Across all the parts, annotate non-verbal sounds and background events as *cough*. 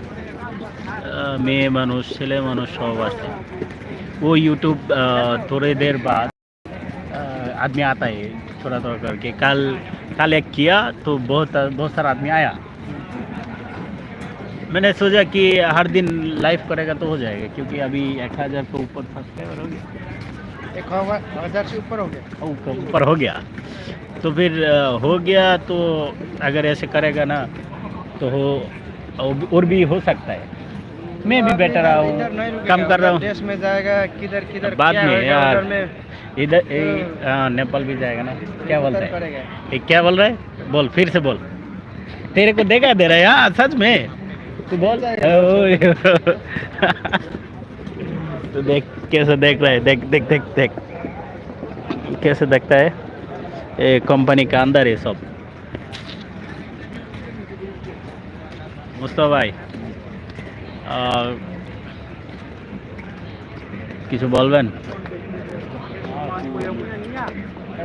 আহ, মেয়ে মানুষ ছেলে মানুষ সব আছে वो यूट्यूब थोड़ी देर बाद अ, आदमी आता है थोड़ा थोड़ा करके कल कल एक किया तो बहुत बहुत सारा आदमी आया मैंने सोचा कि हर दिन लाइव करेगा तो हो जाएगा क्योंकि अभी एक हज़ार के ऊपर सब्सक्राइबर हो गया एक हवा- हजार से ऊपर हो गया ऊपर ऊपर हो गया तो फिर अ, हो गया तो अगर ऐसे करेगा ना तो हो और भी हो सकता है। मैं भी हूँ रुकेगा, काम कर रहा हूँ। देश में जाएगा किधर किधर बाद में यार। इधर हाँ, नेपाल भी जाएगा ना। क्या बोलता है? ये क्या बोल रहा है? बोल फिर से बोल। तेरे को देखा दे रहा है हाँ सच में। तू बोल। तो देख कैसे देख रहा है? देख देख देख देख। कैसे देखता है? ये कंपनी का अंदर है सब। মুস্তফা ভাই কিছু বলবেন?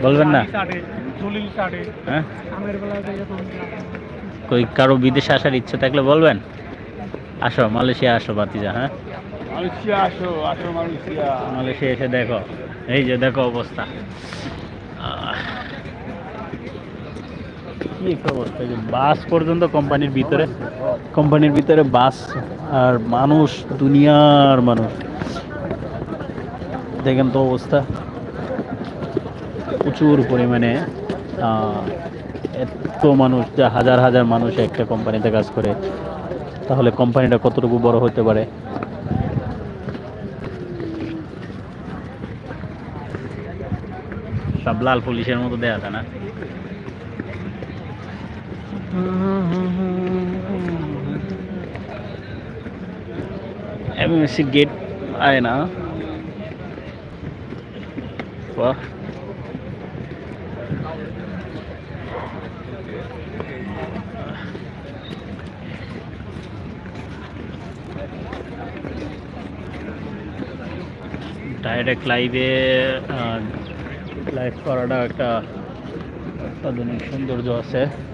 বলবেন না? হ্যাঁ? কই কারও বিদেশে আসার ইচ্ছে থাকলে বলবেন? আসো মালয়েশিয়া আসো বাতিজা হ্যাঁ? মালয়েশিয়া আসো আসো মালয়েশিয়া। মালয়েশিয়া এসে দেখো। এই যে দেখো অবস্থা। কি একটা অবস্থা যে বাস পর্যন্ত কোম্পানির ভিতরে কোম্পানির ভিতরে বাস আর মানুষ, দুনিয়ার মানুষ। দেখেন তো অবস্থা। প্রচুর পরিমাণে এত মানুষ, যা হাজার হাজার মানুষ একটা কোম্পানিতে কাজ করে। তাহলে কোম্পানিটা কতটুকু বড় হতে পারে? সব লাল পুলিশের মতো দেয়া যায় না? গেট আয় না। বাহ। ডাইরেক্ট লাইভে লাইভ করাটা একটা অত্যাধুনিক সৌন্দর্য আছে।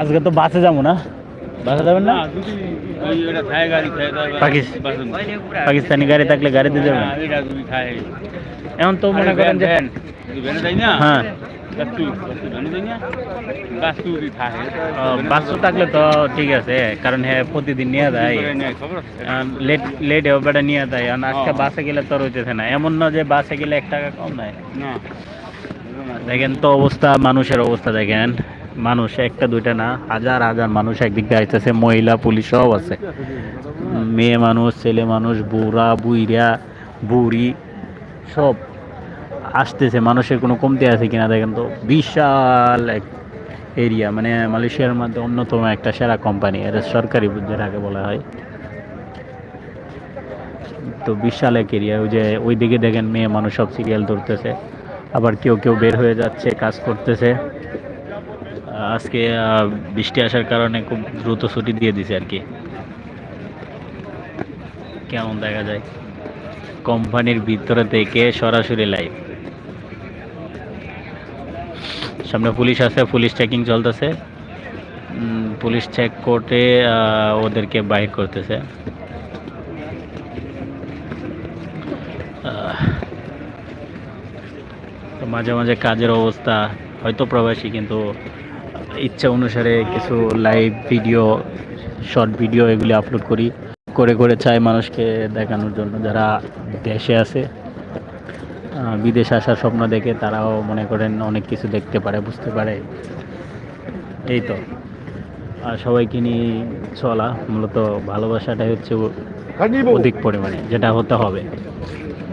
আজকে তো বাসে যাব না। বাসে যাবেন না? পাকিস্তানি গাড়ি থাকলে গাড়িতে যাবেন। এখন তো মনে করেন যে হ্যাঁ। বাস থাকলে তো ঠিক আছে কারণ হ্যাঁ প্রতিদিন নিয়ে যায়। লেট লেট বেটা নিয়ে যায়। আর আজকে বাসে গেলে তো রইতেছে না। এমন না যে বাসে গেলে এক টাকা কম নেয়। দেখেন তো অবস্থা মানুষের অবস্থা দেখেন। মানুষ একটা, দুইটা না, হাজার হাজার মানুষ একদিক দিয়ে মহিলা, পুলিশ সব আছে। মেয়ে মানুষ, ছেলে মানুষ, বুড়া, বুইরা, বুড়ি সব আসতেছে, মানুষের কোনো কমতি আছে কিনা দেখেন তো, বিশাল এক এরিয়া মানে মালয়েশিয়ার মধ্যে অন্যতম একটা সেরা কোম্পানি এটা সরকারি যেটাকে বলা হয়। তো বিশাল এক এরিয়া ওই যে ওইদিকে দেখেন মেয়ে মানুষ সব সিরিয়াল ধরতেছে, আবার কেউ কেউ বের হয়ে যাচ্ছে, কাজ করতেছে। আজকে বৃষ্টি আসার কারণে খুব দ্রুত ছুটি দিয়ে দিছে আর কি। কেমন দেখা যায়? কোম্পানির ভিতরে থেকে সরাসরি লাইভ সামনে পুলিশ আছে পুলিশ চেকিং চলতেছে। পুলিশ চেক করতে আহ, ওদেরকে বাইর করতেছে। মাঝে মাঝে কাজের অবস্থা হয়তো প্রবাসী কিন্তু ইচ্ছা অনুসারে কিছু লাইভ ভিডিও শর্ট ভিডিও এগুলি আপলোড করি। করে করে চাই মানুষকে দেখানোর জন্য। যারা দেশে আছে বিদেশে আসার স্বপ্ন দেখে তারাও মনে করেন অনেক কিছু দেখতে পারে বুঝতে পারে। এই তো। আর সবাইকে নিয়ে চলা মূলত ভালোবাসাটাই হচ্ছে অধিক পরিমাণে যেটা হতে হবে।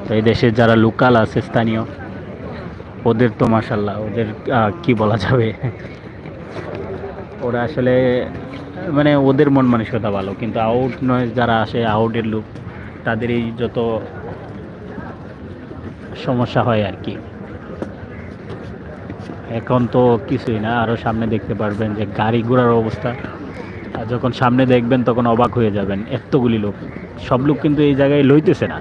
তো এই দেশের যারা লোকাল আছে স্থানীয় ওদের তো মাসাল্লাহ ওদের কি বলা যাবে? ওরা আসলে মানে ওদের মন মানসিকতা ভালো, কিন্তু আউট নয় যারা আসে আউটের লোক তাদের এই যত সমস্যা হয় আর কি। এখন তো কিছুই না আরও সামনে দেখতে পারবেন যে গাড়ি ঘোড়ার অবস্থা। আর যখন সামনে দেখবেন, তখন অবাক হয়ে যাবেন, এতগুলি লোক সব লোক কিন্তু এই জায়গায় লইতেছে না।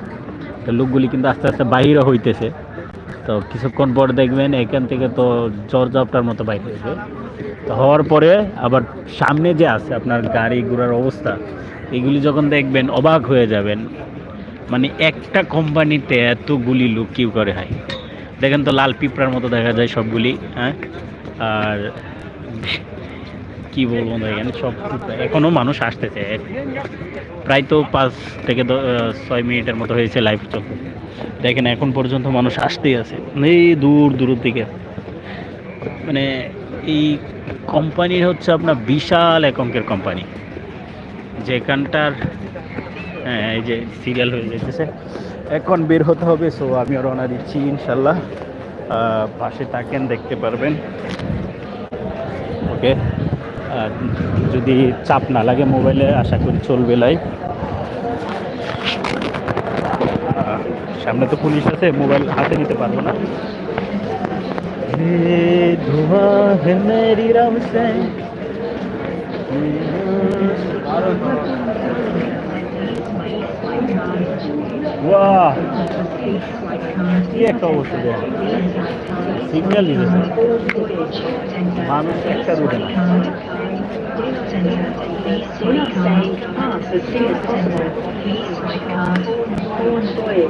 লোকগুলি কিন্তু আস্তে আস্তে বাহিরও হইতেছে। তো কিছুক্ষণ পর দেখবেন এখান থেকে তো জ্বর জপটার মতো বাইক হয়েছে তো হওয়ার পরে আবার সামনে যে আছে আপনার গাড়ি ঘোড়ার অবস্থা, এগুলি যখন দেখবেন অবাক হয়ে যাবেন মানে একটা কোম্পানিতে এতগুলি লোক কিউ করে হয়। দেখেন তো লাল পিঁপড়ার মতো দেখা যায় সবগুলি হ্যাঁ? আর কি বলব দেখেন সব পিঁপড়া। এখনও মানুষ আসতেছে। প্রায় তো পাঁচ থেকে ছয় মিনিটের মতো হয়েছে লাইভ চলতে দেখেন এখন পর্যন্ত মানুষ আসতেই আছে। এই দূর দূর দিকে। মানে এই কোম্পানির হচ্ছে আপনার বিশাল এক অঙ্কের কোম্পানি যেখানটার হ্যাঁ এই যে সিরিয়াল হয়ে যেতেছে এখন বের হতে হবে সো আমি রওনা দিচ্ছি, ইনশাল্লাহ। পাশে থাকেন, দেখতে পারবেন। ওকে যদি চাপ না লাগে মোবাইলে আশা করি চলবে লাইভ সামনে তো পুলিশ আছে মোবাইল হাতে নিতে পারব না। হে ধোয়া হে মেরি রাম সে বাহ কি একটা অবস্থা সিগন্যাল দিতেছে মানুষ একটা রুটে না।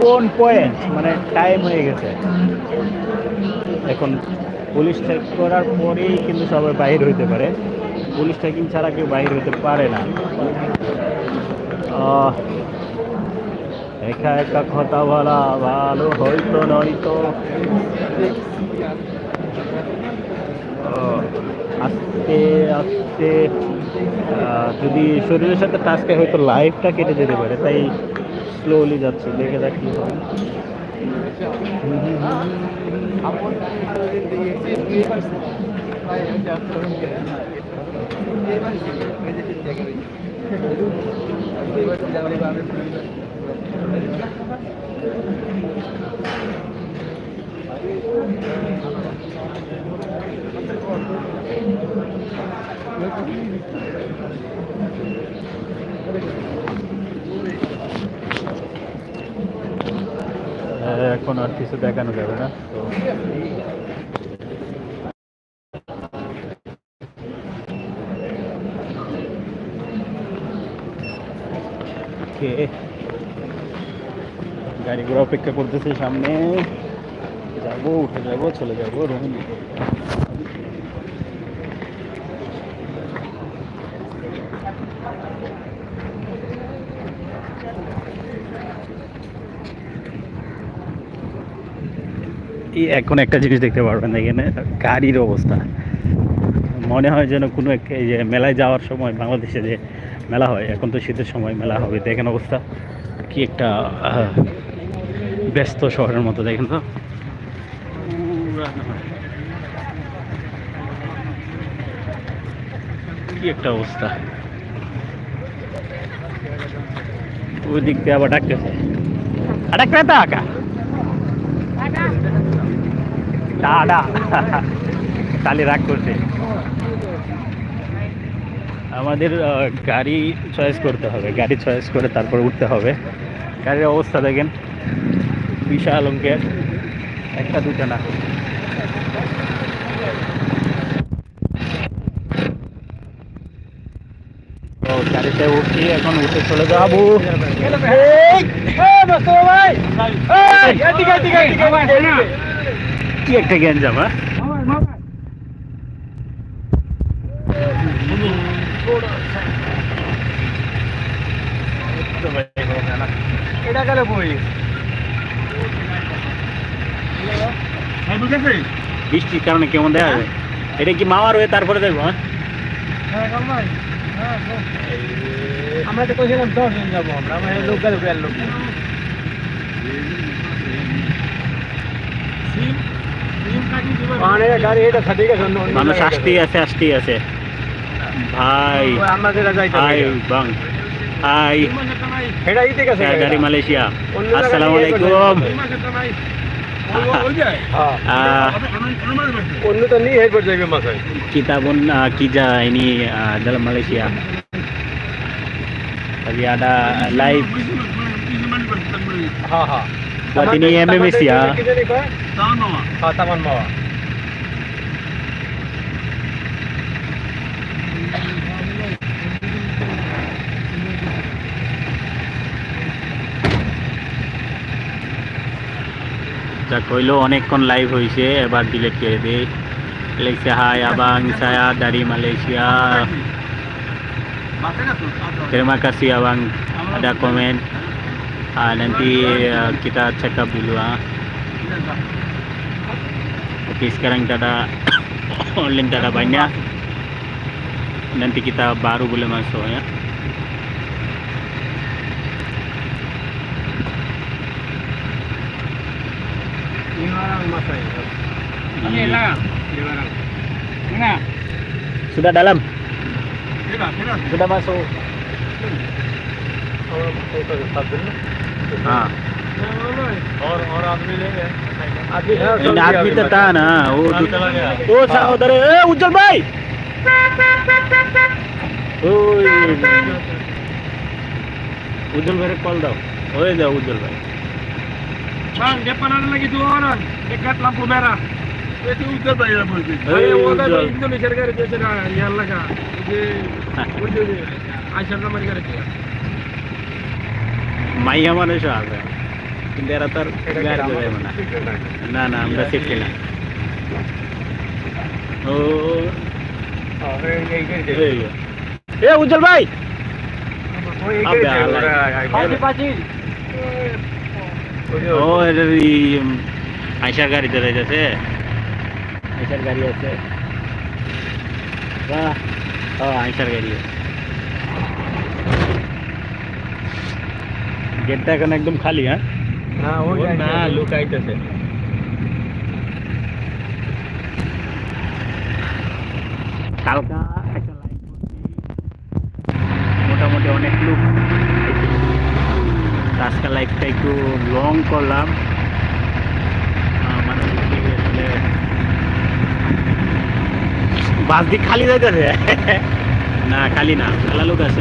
কোন পয়েন্ট মানে টাইম হয়ে গেছে। এখন পুলিশ চেক করার পরেই কিন্তু সবাই বাইর হইতে পারে। পুলিশ চেকিং ছাড়া কেউ বাইর হইতে পারে না। একা একা কথা বলা ভালো হয়তো নয়তো। আস্তে আস্তে যদি শরীরের সাথে টাচকে হয়তো লাইফটা কেটে যেতে পারে তাই স্লোলি যাচ্ছে দেখে যাক কি হয় হ্যাঁ, এখন আর কিছু দেখানো যাবে না, তো। গাড়িগুলো অপেক্ষা করতেছে সামনে। যাব, উঠে যাব, চলে যাব রুমে এখন একটা জিনিস দেখতে পারবেন এখানে, গাড়ির অবস্থা। মনে হয় যেন কোনো এক এই যে মেলায় যাওয়ার সময় বাংলাদেশে যে মেলা হয়, এখন তো শীতের সময় মেলা হবে, দেখেন অবস্থা। কি একটা ব্যস্ত শহরের মতো, দেখেন তো। কি একটা অবস্থা। ওই দিক দিয়ে আবার ডাকতেছে। ডাকতে আকা টাডা কালি রাগ করছে। আমাদের গাড়ি চয়েস করতে হবে। গাড়ি চয়েস করে তারপর উঠতে হবে। গাড়ির অবস্থা দেখেন। বিশাল অঙ্কের। একটা দুটো না। গাড়িতে উঠি এখন উঠে চলে যাব। কি একটা হ্যাঁ? এটা গেলে বই। বৃষ্টির কারণে কেমন দেখা যায় এটা কি মামার হয়ে তারপরে দেখব হ্যাঁ? আমরা তো কইছিলাম দশ জন যাব আমরা আমরা লোক গেলে লোক মানে গাড়ি এটা ঠিক আছে অন্য- অন্য মানুষ আসতেই আছে আসতেই আছে। ভাই হবে। বাং। হাই এটা ই ঠিক গাড়ি মালয়েশিয়া। আসসালামু আলাইকুম। হ্যাঁ। আহ, অন্য নিয়ে এরপর যাইবে মাথায়। kitabun uh, Kija ini uh, dalam Malaysia. Tapi ada live হ্যাঁ হ্যাঁ। Taman Mawar. Oh, Taman Mawar. যা কইলো অনেকক্ষণ লাইভ হয়েছে এবার ডিলিট করে দিই লেখছে hi abang saya dari Malaysia terima kasih abang ada komen Ah, nanti uh, kita check up dulu ah oke sekarang ada *coughs* online ada banyak. Nanti kita baru boleh masuk ya. Iya. Sudah dalam? Sudah masuk. Kalau हाँ। और और आदमी तो ना वो हाँ। हाँ। उधर उज्जवल भाई! उज्जवल भाई पल दो। ओए जा उज्जवल भाई। छान जब बनाने लगी तो और एक घट लंबू मेरा। ये तो उज्जवल भाई ना बोलते। अरे वो तो इंडोनेशिया का *laughs* रिज़र्व है यार लगा ये उज्जवल आशंका मरी कर दिया মাইয়া মানুষও আছে কিন্তু এরা তো আর না। না আমরা শিখছি না। ও। এ উজ্জ্বল ভাই! ও গাড়ি গাড়িতে যাচ্ছে আইসার গাড়ি আছে। ও আইসার গাড়ি আছে। গেটটা এখন একদম খালি হ্যাঁ? हाँ वो না লোক আইতেছে কালকা একটা মোটামুটি অনেক লোক। আজকে লাইভটা একটু লং করলাম। মানে বাস দিক খালি যাইতেছে। *laughs* না খালি না খালা লোক আছে।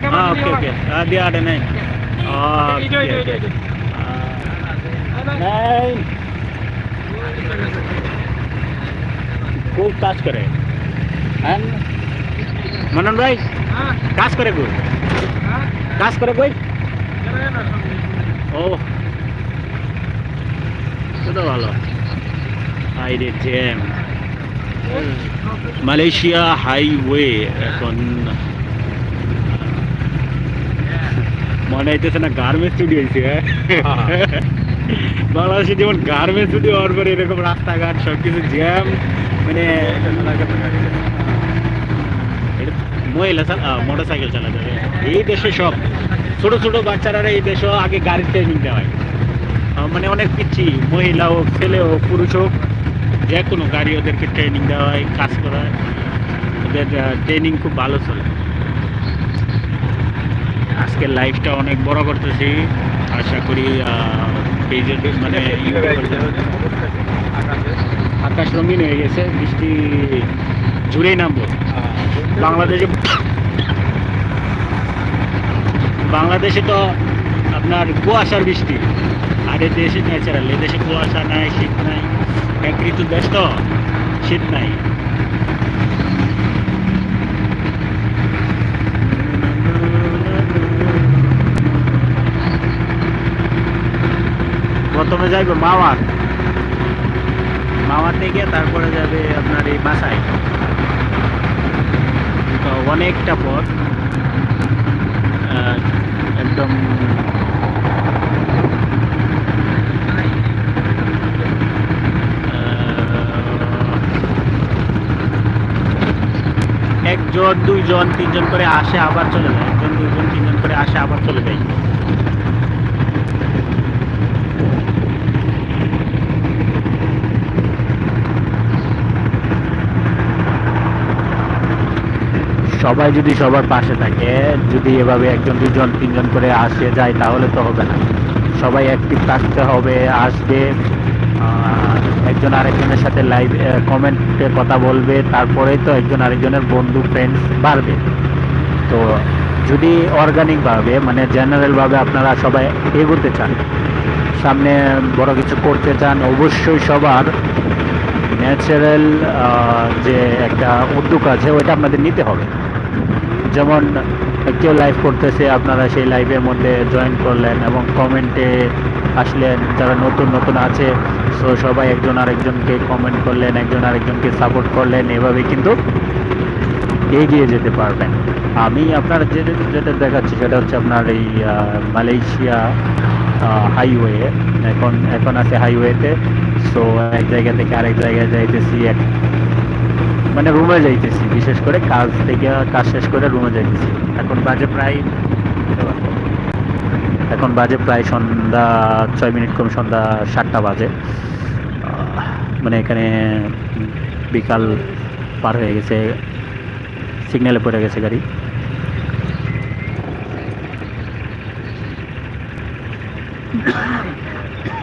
Ah, Ah, oh. Ah, খুব কাজ করে হ্যাঁ মনন ভাই Ah, কাজ করে ah, কাজ করে কই. ও ভালো হাইরে জ্যাম মালয়েশিয়া হাইওয়ে এখন. মনে হইতেছে না গার্মেন্টস স্টুডিও হয়েছে বাংলাদেশে যেমন গার্মেন্টস স্টুডিও হওয়ার পরে এরকম রাস্তাঘাট সব কিছু জ্যাম মানে মহিলা মোটর সাইকেল চালা যাবে এই দেশে সব, ছোট ছোট বাচ্চারা এই দেশে আগে গাড়ির ট্রেনিং দেওয়া হয় মানে অনেক পিচ্ছি, মহিলা হোক, ছেলে হোক, পুরুষ হোক যে কোনো গাড়ি ওদেরকে ট্রেনিং দেওয়া হয় কাজ করা হয় ওদের ট্রেনিং খুব ভালো চলে। আজকের লাইফটা অনেক বড় করতেছি। আশা করি পেজের মানে আকাশ? রঙিন হয়ে গেছে বৃষ্টি জুড়েই নামবো। বাংলাদেশে বাংলাদেশে তো আপনার কুয়াশার বৃষ্টি। আর এই দেশে ন্যাচারাল এদেশে কুয়াশা নাই শীত নাই। এক ঋতু দেশ তো শীত নাই। প্রথমে যাইবে মাওয়ার। মাওয়ার থেকে তারপরে যাবে আপনার এই বাসায়। অনেকটা পথ আহ, একদম আহ, একজন দুইজন, তিনজন করে আসে, আবার চলে যায়। একজন, দুইজন, তিনজন করে আসে, আবার চলে যায়। সবাই যদি সবার পাশে থাকে, যদি এভাবে একজন দুজন তিনজন করে আসে যায়, তাহলে তো হবে না। সবাই অ্যাক্টিভ থাকতে হবে, আসবে। একজন আরেকজনের সাথে লাইভ কমেন্টে কথা বলবে, তারপরেই তো একজন আরেকজনের বন্ধু ফ্রেন্ডস বাড়বে। তো যদি অর্গানিকভাবে মানে জেনারেলভাবে আপনারা সবাই এগোতে চান, সামনে বড় কিছু করতে চান, অবশ্যই সবার ন্যাচারাল যে একটা উদ্যোগ আছে, ওইটা আপনাদের নিতে হবে। যেমন কেউ লাইভ করতেছে, আপনারা সেই লাইভের মধ্যে জয়েন করলেন এবং কমেন্টে আসলেন, যারা নতুন নতুন আছে সো সবাই একজন আরেকজনকে কমেন্ট করলেন, একজন আরেকজনকে সাপোর্ট করলেন, এভাবে কিন্তু এগিয়ে যেতে পারবেন। আমি আপনার যেটা যেটা দেখাচ্ছি, সেটা হচ্ছে আপনার এই মালয়েশিয়া হাইওয়ে এখন এখন আছে হাইওয়েতে সো এক জায়গা থেকে আরেক জায়গায় যাইতেছি, এক মানে রুমে যাইতেছি। বিশেষ করে কাজ থেকে, কাজ শেষ করে রুমে যাইতেছি। এখন বাজে প্রায় এখন বাজে প্রায় সন্ধ্যা ছয় মিনিট কম সন্ধ্যা সাতটা বাজে। মানে এখানে বিকাল পার হয়ে গেছে। সিগন্যালে পড়ে গেছে গাড়ি।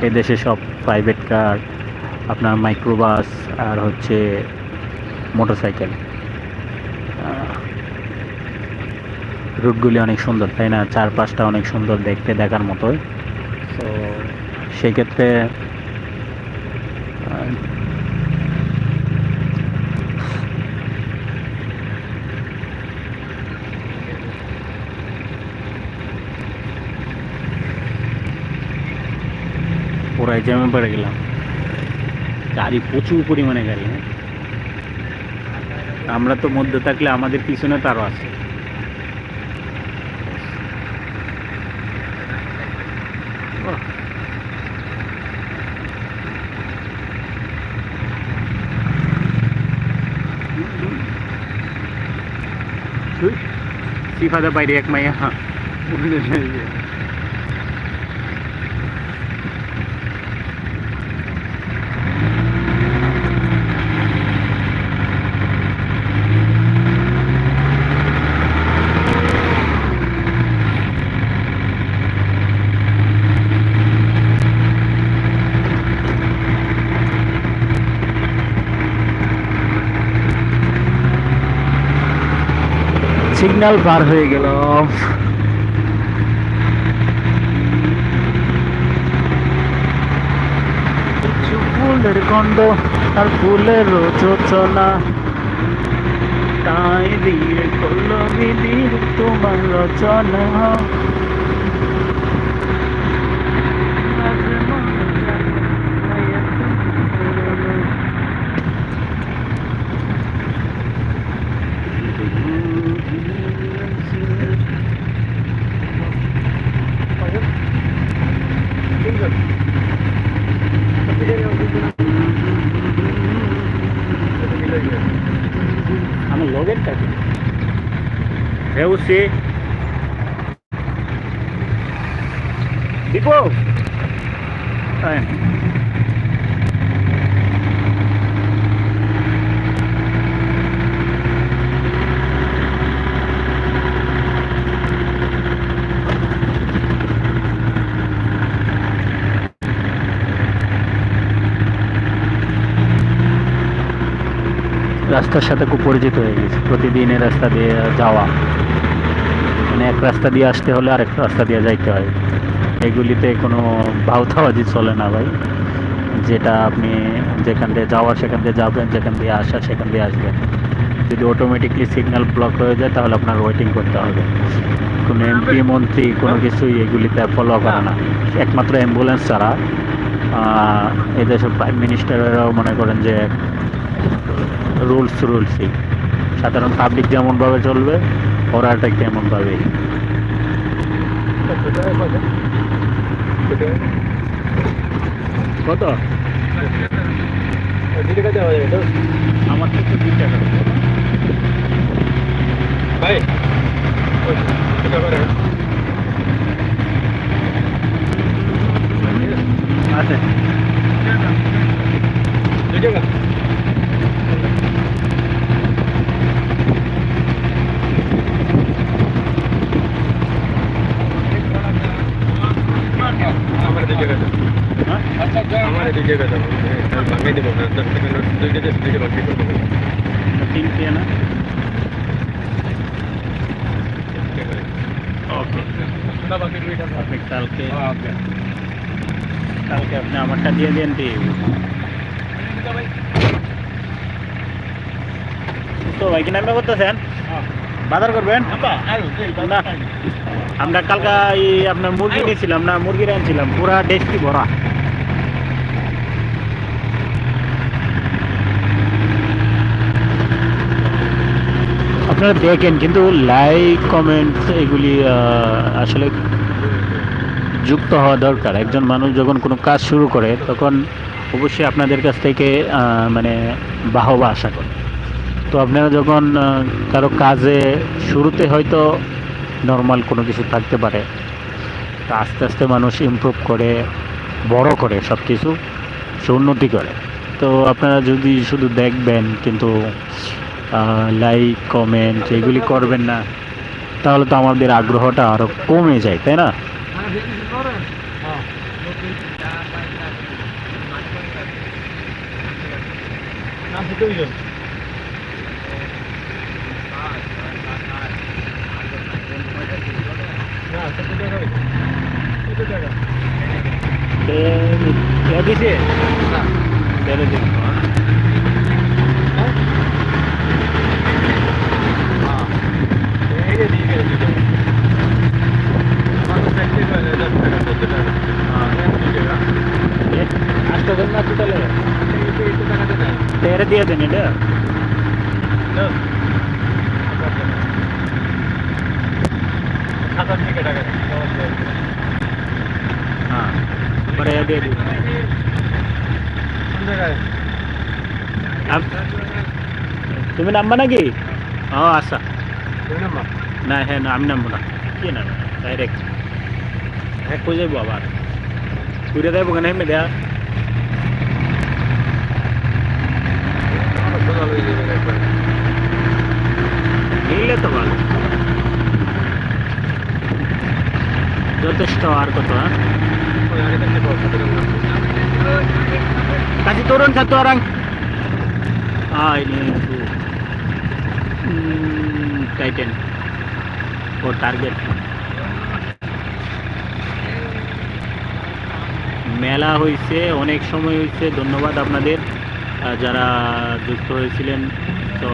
এদেশে সব প্রাইভেট কার আপনার মাইক্রোবাস আর হচ্ছে মোটরসাইকেল রুটগুলি অনেক সুন্দর, তাই না? চারপাশটা অনেক সুন্দর দেখতে, দেখার মতোই। তো সেক্ষেত্রে পুরাই জ্যামে পড়ে গেলাম। গাড়ি প্রচুর পরিমাণে গাড়ি হ্যাঁ? আমরা তো মধ্যে থাকলে আমাদের পিছনে তারও আছে। Sifada বাইরে এক মাইয়া সিগন্যাল পার হয়ে গেল। ফুলের গন্ধ, আর ফুলের রচনা। তাই দিয়ে কলমি মিলি তোমার রচনা আমার লগের কাছে হেউসি দীপু আয়। রাস্তার সাথে খুব পরিচিত হয়ে গেছে। প্রতিদিন এই রাস্তা দিয়ে যাওয়া। মানে এক রাস্তা দিয়ে আসতে হলে আরেক রাস্তা দিয়ে যাইতে হয়। এগুলিতে কোনো ভাউতাবাজি চলে না ভাই। যেটা আপনি যেখান দিয়ে যাওয়ার সেখান দিয়ে যাবেন, যেখান দিয়ে আসা, সেখান দিয়ে আসবেন। যদি অটোমেটিকলি সিগন্যাল ব্লক হয়ে যায়, তাহলে আপনার ওয়েটিং করতে হবে। কোনো এমপি মন্ত্রী, কোনো কিছুই এগুলিতে ফলো করে না। একমাত্র অ্যাম্বুলেন্স ছাড়া এদেশের প্রাইম মিনিস্টারেরাও মনে করেন যে রুলস রুলসই সাধারণ পাবলিক যেমনভাবে চলবে ওরা কেমন তেমনভাবেই কত? আমার থেকে দুই টাকা ভাই ওই, এটা করে আছে দুই টাকা আমার দুই টাকা দাও। হ্যাঁ আমার দুই টাকা দাও। আমি ভাঙিয়ে দেবো না দশ টাকা নোট দুইটা দিয়ে দুইটা ভাঙিয়ে করব তিন দিয়ে না ওকে না বাকি দুইটা আপনি কালকে ওকে কালকে আপনি আমারটা দিয়ে দেন তো ভাই কি নামে করতেছেন? বাজার করবেন? না। আমরা কালকা এই আপনার মুরগি নিয়েছিলাম না মুরগি আনছিলাম পুরা ডেস্কি ভরা। আপনারা দেখেন কিন্তু লাইক কমেন্টস এগুলি আহ, আসলে যুক্ত হওয়া দরকার। একজন মানুষ যখন কোনো কাজ শুরু করে, তখন অবশ্যই আপনাদের কাছ থেকে মানে বাহবা আশা করে। তো আপনারা যখন কারও কাজে শুরুতে হয়তো নর্মাল কোনো কিছু থাকতে পারে, তো আস্তে আস্তে মানুষ ইমপ্রুভ করে, বড় করে সব কিছু সে উন্নতি করে। তো আপনারা যদি শুধু দেখবেন, কিন্তু লাইক কমেন্ট এগুলি করবেন না, তাহলে তো আমাদের আগ্রহটা আরও কমে যায়, তাই না নাম ফুটে হইল না কত টাকা হইল কত টাকা দিছে না বেড়ে দিন এই যে দিয়ে গেল দুটো আমার ট্যাক্সি করে দশ টাকা টাকা দুই টাকা? আটশো দিন না। টোটালে এই তো টাকা দেয় তেরে দিয়ে দেন এটা হাজার থেকে টাকা হ্যাঁ পরে দিয়ে দিন কোন জায়গায় আপ- তুমি নামবা নাকি ও আচ্ছা দুই নম্বর না হ্যাঁ না আমি নামবো না কি না ডাইরেক্ট হ্যাঁ কই যাইবো আবার ঘুরে যাইবো কেন এমনি দেয়া আমার সোজা হয়ে যাবে একবার নিলে তো ভালো যথেষ্ট আর হ্যাঁ? কত kasih turun satu orang ah ini itu hmm, Titan oh target মেলা হয়েছে অনেক সময় হয়েছে ধন্যবাদ আপনাদের। যারা যুক্ত হয়েছিলেন তো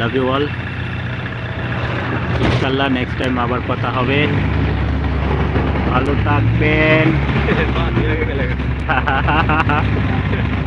লাভ ইউ অল ইনশাল্লাহ নেক্সট টাইম আবার কথা হবে। ভালো থাকবেন। *laughs*